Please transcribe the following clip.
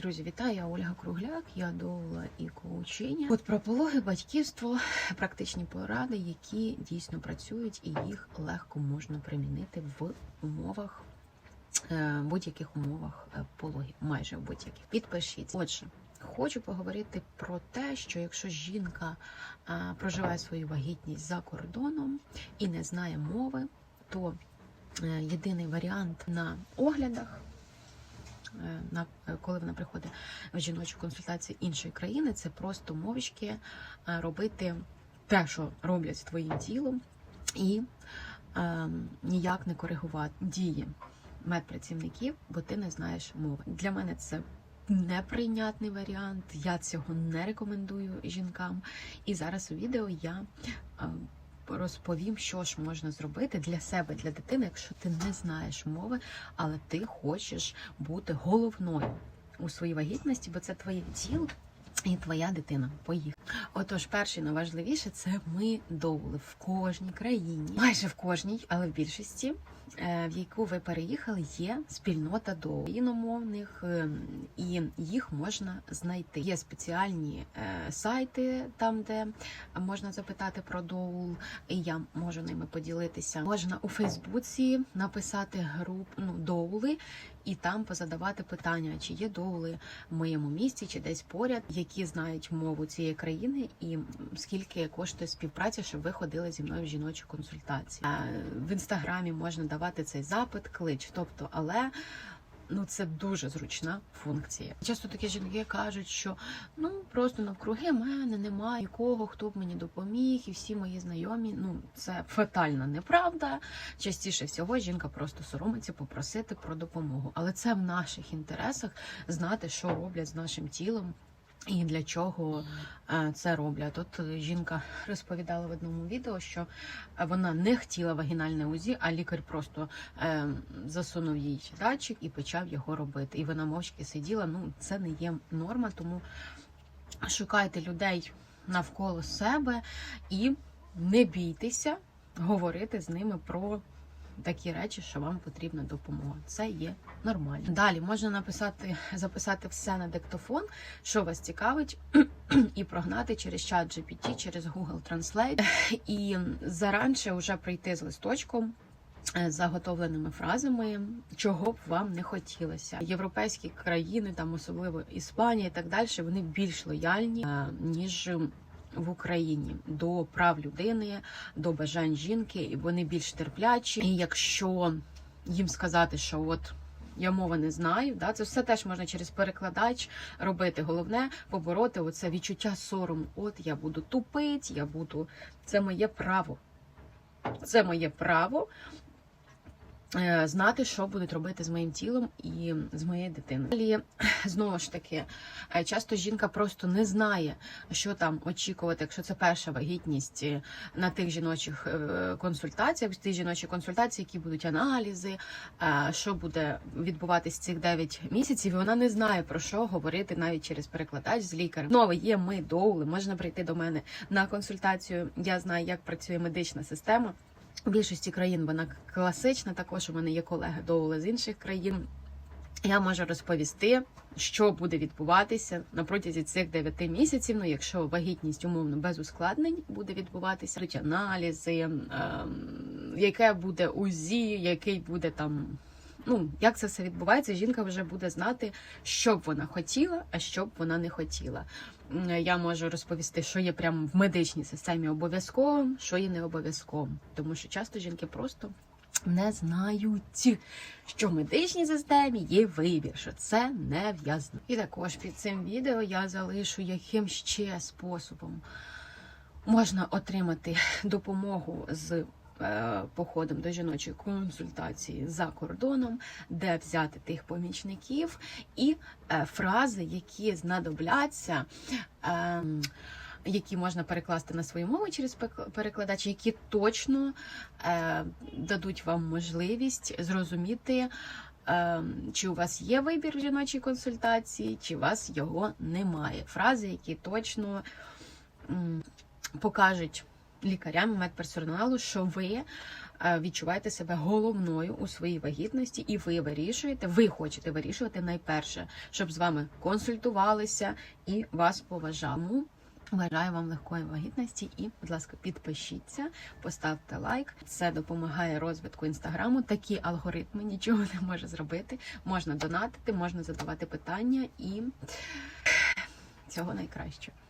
Друзі, вітаю, я Ольга Кругляк, я доула і коучиня. От про пологи, батьківство, практичні поради, які дійсно працюють, і їх легко можна примінити в умовах, е, будь-яких умовах е, пологів, майже в будь-яких. Підпишіться. Отже, хочу поговорити про те, що якщо жінка е, проживає свою вагітність за кордоном і не знає мови, то єдиний варіант на оглядах на е, коли вона приходить в жіночу консультацію іншої країни, це просто мовчки е, робити те, що роблять твоїм тілом, і е, ніяк не коригувати дії медпрацівників, бо ти не знаєш мови. Для мене це неприйнятний варіант. Я цього не рекомендую жінкам. І зараз у відео я е, розповім, що ж можна зробити для себе, для дитини, якщо ти не знаєш мови, але ти хочеш бути головною у своїй вагітності, бо це твоє тіло. І твоя дитина поїхала. Отож, перше найважливіше це ми доули в кожній країні, майже в кожній, але в більшості, е, в яку ви переїхали, є спільнота доул іномовних, е, і їх можна знайти. Є спеціальні е, сайти, там де можна запитати про доул, і я можу ними поділитися. Можна у Фейсбуці написати груп ну доули. І там позадавати питання, чи є доули в моєму місті, чи десь поряд, які знають мову цієї країни, і скільки коштує співпраця, щоб ви ходили зі мною в жіночу консультацію. В інстаграмі можна давати цей запит, клич. Тобто, але ну це дуже зручна функція. Часто такі жінки кажуть, що ну просто навкруги мене немає нікого, хто б мені допоміг, і всі мої знайомі. Ну це фатальна неправда. Частіше всього жінка просто соромиться попросити про допомогу. Але це в наших інтересах знати, що роблять з нашим тілом. І для чого е, це роблять? От е, жінка розповідала в одному відео, що е, вона не хотіла вагінальне УЗІ, а лікар просто засунув їй датчик і почав його робити. І вона мовчки сиділа. Ну це не є норма, тому шукайте людей навколо себе і не бійтеся говорити з ними про такі речі, що вам потрібна допомога. Це є нормально. Далі можна написати, записати все на диктофон, що вас цікавить, і прогнати через чат GPT, через Google Translate, і заранше вже прийти з листочком. е, з Заготовленими фразами, чого б вам не хотілося. Європейські країни, там особливо Іспанія і так далі, вони більш лояльні е, ніж в Україні до прав людини, до бажань жінки, і вони більш терплячі. І якщо їм сказати, що от я мови не знаю, да, це все теж можна через перекладач робити. Головне побороти оце відчуття сорому. От я буду тупить, я буду. Це моє право. Це моє право знати, що будуть робити з моїм тілом і з моєю дитиною. Далі, знову ж таки, е, часто жінка просто не знає, що там очікувати, якщо це перша вагітність е, на тих жіночих е, консультаціях, ті жіночі консультації, які будуть аналізи, е, що буде відбуватись цих 9 місяців. І вона не знає про що говорити навіть через перекладач з лікарем. Знову є ми доули, можна прийти до мене на консультацію. Я знаю, як працює медична система. У більшості країн вона класична. Також у мене є колеги доули з інших країн. Я можу розповісти, що буде відбуватися на протязі цих 9 місяців. Ну, якщо вагітність умовно без ускладнень буде відбуватися, будуть аналізи, ем, яке буде УЗІ, який буде там. Ну, як це все відбувається, жінка вже буде знати, що б вона хотіла, а що б вона не хотіла. Я можу розповісти, що є прямо в медичній системі обов'язково, що є не обов'язково. Тому що часто жінки просто не знають, що в медичній системі є вибір, що це не в'язно. І також під цим відео я залишу, яким ще способом можна отримати допомогу з походом до жіночої консультації за кордоном, де взяти тих помічників, і е, фрази, які знадобляться. Е, які можна перекласти на свою мову через перекладач, які точно е, дадуть вам можливість зрозуміти, е, чи у вас є вибір в жіночій консультації, чи у вас його немає. Фрази, які точно покажуть лікарям медперсоналу, що ви е, відчуваєте себе головною у своїй вагітності, і ви вирішуєте, ви хочете вирішувати найперше, щоб з вами консультувалися і вас поважали. Бажаю вам легкої вагітності і, будь ласка, підпишіться, поставте лайк. Це допомагає розвитку інстаграму. Такі алгоритми нічого не може зробити. Можна донатити, можна задавати питання і всього найкращого.